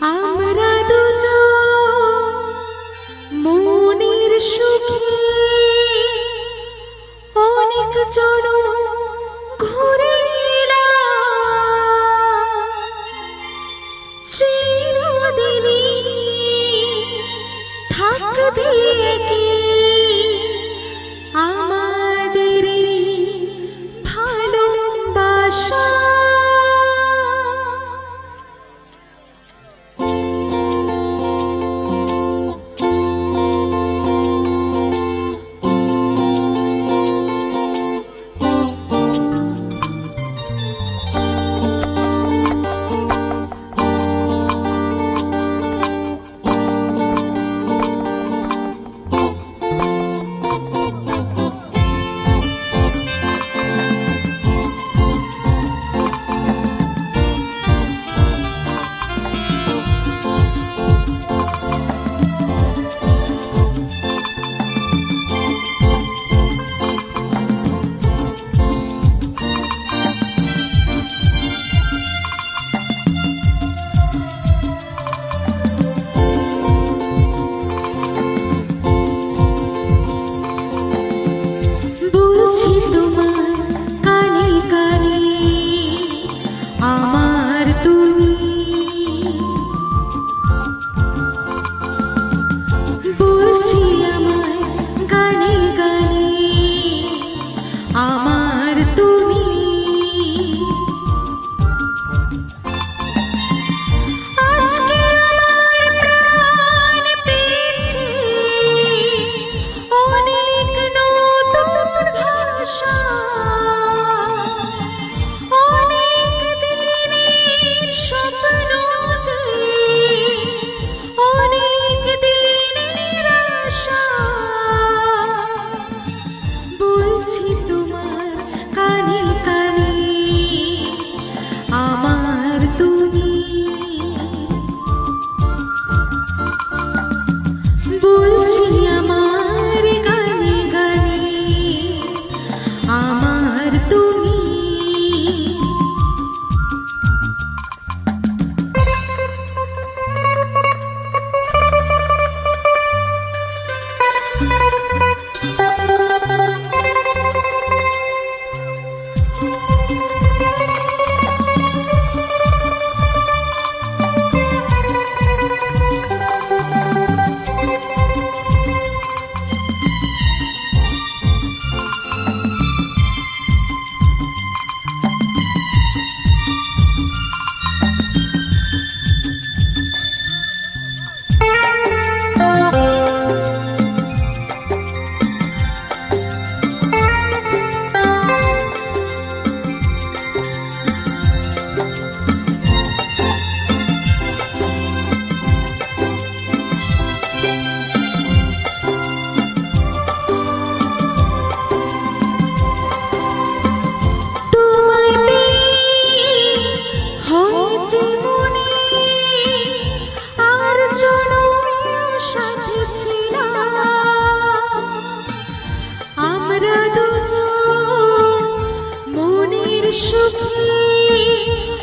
আমরা দুজন মনের সুখে। অনেক চরণ ঘুরে চিরদিনই থাকবে কি সুখী